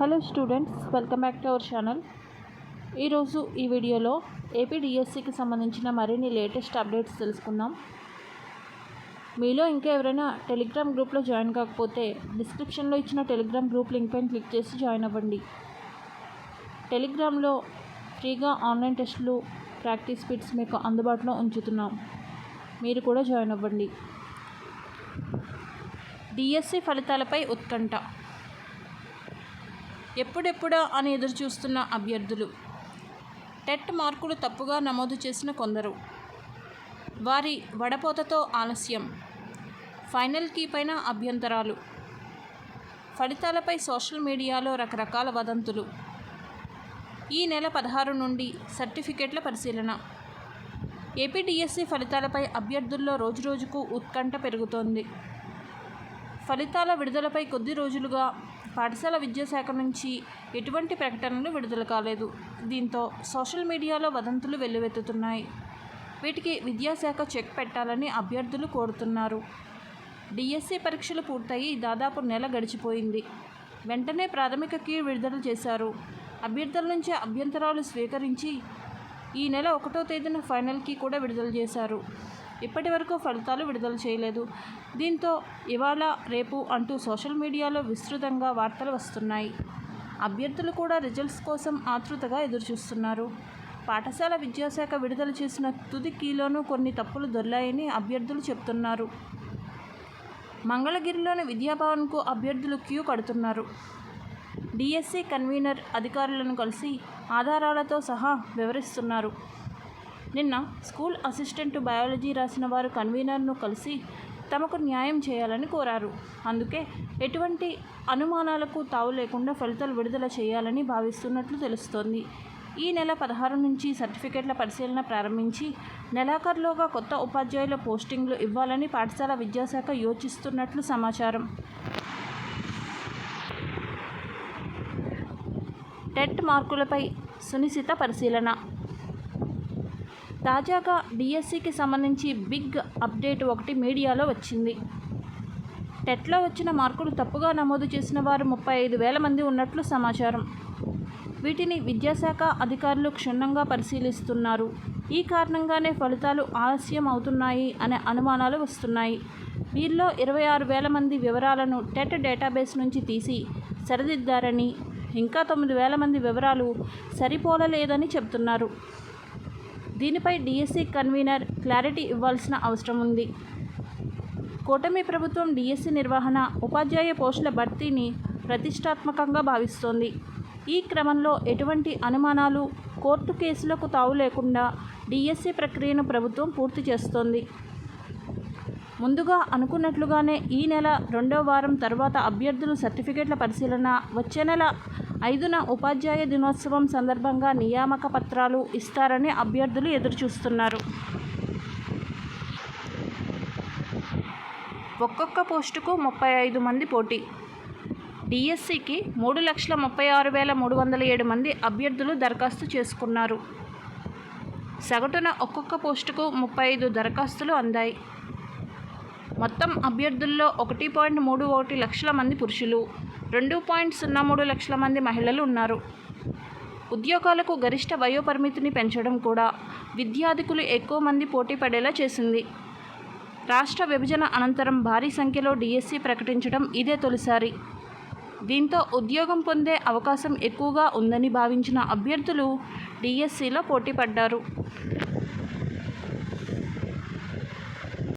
Hello students welcome back to our channel. ఈరోజు ఈ వీడియోలో ఏపీ డిఎస్సికి సంబంధించిన మరిన్ని లేటెస్ట్ అప్డేట్స్ తెలుసుకుందాం. మీలో ఇంకా ఎవరైనా టెలిగ్రామ్ గ్రూప్లో జాయిన్ కాకపోతే డిస్క్రిప్షన్లో ఇచ్చిన టెలిగ్రామ్ గ్రూప్ లింక్ పైన క్లిక్ చేసి జాయిన్ అవ్వండి. టెలిగ్రామ్లో ఫ్రీగా ఆన్లైన్ టెస్టులు ప్రాక్టీస్ బిట్స్ మీకు అందుబాటులో ఉంచుతున్నాం. మీరు కూడా జాయిన్ అవ్వండి. డిఎస్సి ఫలితాలపై ఉత్కంఠ. ఎప్పుడెప్పుడా అని ఎదురు చూస్తున్న అభ్యర్థులు. టెట్ మార్కులు తప్పుగా నమోదు చేసిన కొందరు. వారి వడపోతతో ఆలస్యం. ఫైనల్ కీ పైన అభ్యంతరాలు. ఫలితాలపై సోషల్ మీడియాలో రకరకాల వదంతులు. ఈ నెల పదహారు నుండి సర్టిఫికేట్ల పరిశీలన. ఏపీడిఎస్సి ఫలితాలపై అభ్యర్థుల్లో రోజురోజుకు ఉత్కంఠ పెరుగుతోంది. ఫలితాల విడుదలపై కొద్ది రోజులుగా పాఠశాల విద్యాశాఖ నుంచి ఎటువంటి ప్రకటనలు విడుదల కాలేదు. దీంతో సోషల్ మీడియాలో వదంతులు వెల్లువెత్తుతున్నాయి. వీటికి విద్యాశాఖ చెక్ పెట్టాలని అభ్యర్థులు కోరుతున్నారు. డిఎస్సి పరీక్షలు పూర్తయి దాదాపు నెల గడిచిపోయింది. వెంటనే ప్రాథమిక కీ విడుదల చేశారు. అభ్యర్థుల నుంచి అభ్యంతరాలు స్వీకరించి ఈ నెల ఒకటో తేదీన ఫైనల్ కీ కూడా విడుదల చేశారు. ఇప్పటి వరకు ఫలితాలు విడుదల చేయలేదు. దీంతో ఇవాళ రేపు అంటూ సోషల్ మీడియాలో విస్తృతంగా వార్తలు వస్తున్నాయి. అభ్యర్థులు కూడా రిజల్ట్స్ కోసం ఆతృతగా ఎదురుచూస్తున్నారు. పాఠశాల విద్యాశాఖ విడుదల చేసిన తుది కీలోనూ కొన్ని తప్పులు దొర్లాయని అభ్యర్థులు చెప్తున్నారు. మంగళగిరిలోని విద్యాభవన్కు అభ్యర్థులు క్యూ కడుతున్నారు. డిఎస్సి కన్వీనర్ అధికారులను కలిసి ఆధారాలతో సహా వివరిస్తున్నారు. నిన్న స్కూల్ అసిస్టెంట్ బయాలజీ రాసిన వారు కన్వీనర్ను కలిసి తమకు న్యాయం చేయాలని కోరారు. అందుకే ఎటువంటి అనుమానాలకు తావు లేకుండా ఫలితాలు విడుదల చేయాలని భావిస్తున్నట్లు తెలుస్తోంది. ఈ నెల పదహారు నుంచి సర్టిఫికెట్ల పరిశీలన ప్రారంభించి నెలాఖరులోగా కొత్త ఉపాధ్యాయుల పోస్టింగ్లు ఇవ్వాలని పాఠశాల విద్యాశాఖ యోచిస్తున్నట్లు సమాచారం. టెట్ మార్కులపై సునిశిత పరిశీలన. తాజాగా డిఎస్సికి సంబంధించి బిగ్ అప్డేట్ ఒకటి మీడియాలో వచ్చింది. టెట్లో వచ్చిన మార్కులు తప్పుగా నమోదు చేసిన వారు ముప్పై ఐదు వేల మంది ఉన్నట్లు సమాచారం. వీటిని విద్యాశాఖ అధికారులు క్షుణ్ణంగా పరిశీలిస్తున్నారు. ఈ కారణంగానే ఫలితాలు ఆలస్యం అవుతున్నాయి అనే అనుమానాలు వస్తున్నాయి. వీరిలో ఇరవై ఆరు వేల మంది వివరాలను టెట్ డేటాబేస్ నుంచి తీసి సరిదిద్దారని ఇంకా తొమ్మిది వేల మంది వివరాలు సరిపోలలేదని చెబుతున్నారు. దీనిపై డిఎస్సి కన్వీనర్ క్లారిటీ ఇవ్వాల్సిన అవసరం ఉంది. కూటమి ప్రభుత్వం డిఎస్సి నిర్వహణ ఉపాధ్యాయ పోస్టుల భర్తీని ప్రతిష్టాత్మకంగా భావిస్తోంది. ఈ క్రమంలో ఎటువంటి అనుమానాలు కోర్టు కేసులకు తావు లేకుండా డిఎస్సి ప్రక్రియను ప్రభుత్వం పూర్తి చేస్తోంది. ముందుగా అనుకున్నట్లుగానే ఈ నెల రెండో వారం తర్వాత అభ్యర్థులు సర్టిఫికేట్ల పరిశీలన వచ్చే నెల ఐదున ఉపాధ్యాయ దినోత్సవం సందర్భంగా నియామక పత్రాలు ఇస్తారని అభ్యర్థులు ఎదురుచూస్తున్నారు. ఒక్కొక్క పోస్టుకు ముప్పై ఐదు మంది పోటీ. డిఎస్సికి మూడు లక్షల ముప్పై ఆరు వేల మూడు వందల ఏడు మంది అభ్యర్థులు దరఖాస్తు చేసుకున్నారు. సగటున ఒక్కొక్క పోస్టుకు ముప్పై ఐదు దరఖాస్తులు అందాయి. మొత్తం అభ్యర్థుల్లో ఒకటి పాయింట్ మూడు ఒకటి లక్షల మంది పురుషులు. రెండు పాయింట్ సున్నా మూడు లక్షల మంది మహిళలు ఉన్నారు. ఉద్యోగాలకు గరిష్ట వయోపరిమితిని పెంచడం కూడా విద్యాధికులు ఎక్కువ మంది పోటీ పడేలా చేసింది. రాష్ట్ర విభజన అనంతరం భారీ సంఖ్యలో డిఎస్సి ప్రకటించడం ఇదే తొలిసారి. దీంతో ఉద్యోగం పొందే అవకాశం ఎక్కువగా ఉందని భావించిన అభ్యర్థులు డిఎస్సిలో పోటీ పడ్డారు.